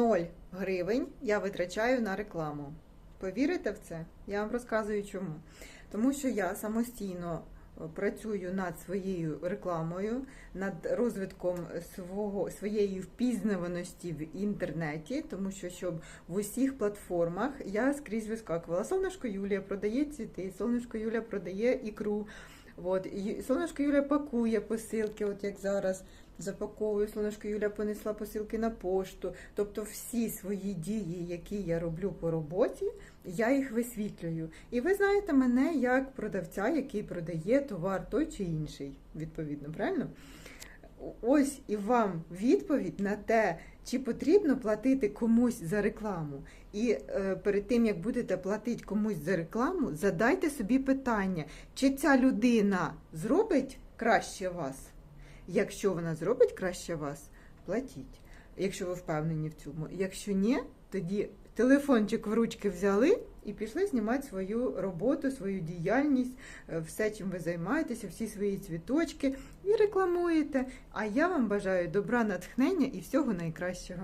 0 гривень я витрачаю на рекламу. Повірите в це? Я вам розказую чому. Тому що я самостійно е, працюю над своєю рекламою, над розвитком свого, своєї впізнаваності в інтернеті, тому що щоб в усіх платформах я скрізь вискакувала. Сонечко Юлія продає цвіти, сонечко Юлія продає ікру. От, і сонечко Юля пакує посилки, от як зараз запаковую, сонечко Юля понесла посилки на пошту. Тобто всі свої дії, які я роблю по роботі, я їх висвітлюю. І ви знаєте мене як продавця, який продає товар той чи інший, відповідно, правильно? Ось і вам відповідь на те, чи потрібно платити комусь за рекламу. І е, перед тим як будете платити комусь за рекламу, задайте собі питання, чи ця людина зробить краще вас. Якщо вона зробить краще вас, платіть. Якщо ви впевнені в цьому. Якщо ні, тоді телефончик в ручки взяли і пішли знімати свою роботу, свою діяльність, е, все, чим ви займаєтеся, всі свої цвіточки і рекламуєте. А я вам бажаю добра, натхнення і всього найкращого.